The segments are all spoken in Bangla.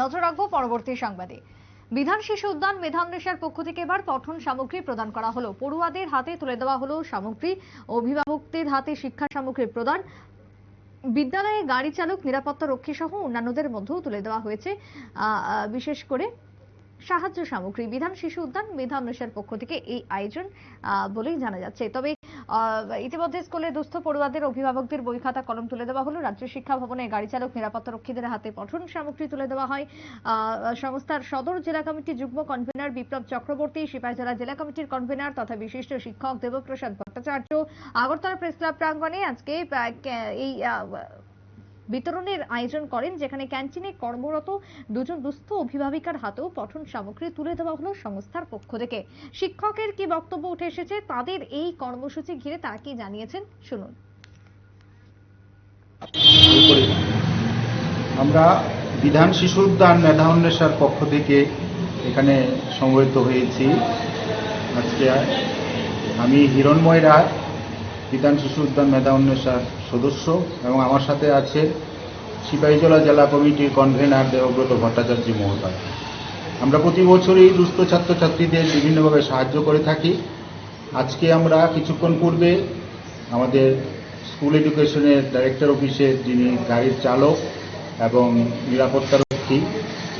নজর রাখব পরবর্তী সংবাদে। বিধান শিশু উদ্যান মেধান নেশার পক্ষ থেকে এবার পঠন সামগ্রী প্রদান করা হলো। পড়ুয়াদের হাতে তুলে দেওয়া হলো সামগ্রী। অভিভাবকদের হাতে শিক্ষা সামগ্রী প্রদান। বিদ্যালয়ে গাড়ি চালক, নিরাপত্তা রক্ষী সহ অন্যান্যদের মধ্যেও তুলে দেওয়া হয়েছে। বিশেষ করে সাহায্য সামগ্রী, বিধান শিশু উদ্যান বিধান নেশার পক্ষ থেকে এই আয়োজন বলেই জানা যাচ্ছে। তবে ইতিমধ্যে স্কুলে দুস্থ পড়ুয়াদের অভিভাবকদের বই খাতা, কলম তুলে দেওয়া হলো। রাজ্য শিক্ষা ভবনে গাড়ি চালক, নিরাপত্তা রক্ষীদের হাতে পঠন সামগ্রী তুলে দেওয়া হয়। সংস্থার সদর জেলা কমিটির যুগ্ম কনভেনার বিপ্লব চক্রবর্তী সিপাহীজলা জেলা কমিটির কনভেনার তথা বিশিষ্ট শিক্ষক দেবপ্রসাদ ভট্টাচার্য, আগরতলা প্রেস ক্লাব প্রাঙ্গণে আজকে এই বিতরণের আয়োজন করেন, যেখানে ক্যান্টিনে কর্মরত দুজন দুস্থ অভিভাবিকার হাতেও পঠন সামগ্রী তুলে দেওয়া হলো সংস্থার পক্ষ থেকে। শিক্ষকের কি বক্তব্য উঠে এসেছে, তাদের এই কর্মসূচি ঘিরে তারা কি জানিয়েছেন, শুনুন। আমরা বিধান শিশু উদ্যান মেধা পক্ষ থেকে এখানে সমবেত হয়েছি। আজকে আমি হিরণময় রায় বিধান শিশু উদ্যান মেধা অন্বেষার সদস্য এবং আমার সাথে আছে সিপাহীজলা জেলা কমিটির কনভেনার দেবব্রত ভট্টাচার্য মহোদয়। আমরা প্রতি বছরই দুস্থ ছাত্রছাত্রীদের বিভিন্নভাবে সাহায্য করে থাকি। আজকে আমরা কিছুক্ষণ পূর্বে আমাদের স্কুল এডুকেশনের ডাইরেক্টর অফিসের যিনি গাড়ির চালক এবং নিরাপত্তারক্ষী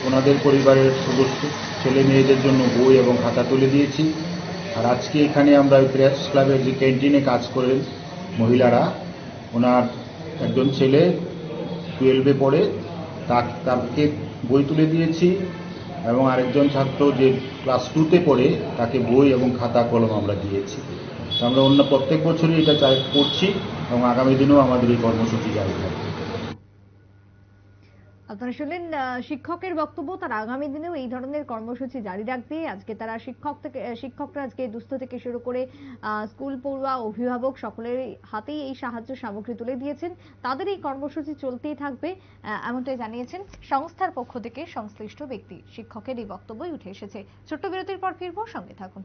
ওনাদের পরিবারের সদস্য ছেলে মেয়েদের জন্য বই এবং খাতা তুলে দিয়েছি। আর আজকে এখানে আমরা ওই প্রেস ক্লাবের যে ক্যান্টিনে কাজ করেন মহিলারা, ওনার একজন ছেলে টুয়েলভে পড়ে, তাকে বই তুলে দিয়েছি এবং আরেকজন ছাত্র যে ক্লাস টুতে পড়ে, তাকে বই এবং খাতা, কলম আমরা দিয়েছি। আমরা অন্য প্রত্যেক বছরই এটা চাই, করছি এবং আগামী দিনেও আমাদের এই কর্মসূচি জারি থাকবে। আপনারা শুনলেন শিক্ষকের বক্তব্য, তার আগামী দিনেও এই ধরনের কর্মসূচি জারি রাখবে। আজকে তারা শিক্ষক থেকে শিক্ষকরা আজকে দুস্থ থেকে শুরু করে স্কুল পড়ুয়া, অভিভাবক সকলের হাতেই এই সাহায্য সামগ্রী তুলে দিয়েছেন। তাদের এই কর্মসূচি চলতেই থাকবে এমনটাই জানিয়েছেন সংস্থার পক্ষ থেকে সংশ্লিষ্ট ব্যক্তি। শিক্ষকের এই বক্তব্যই উঠে এসেছে। ছোট্ট বিরতির পর ফিরবো, সঙ্গে থাকুন।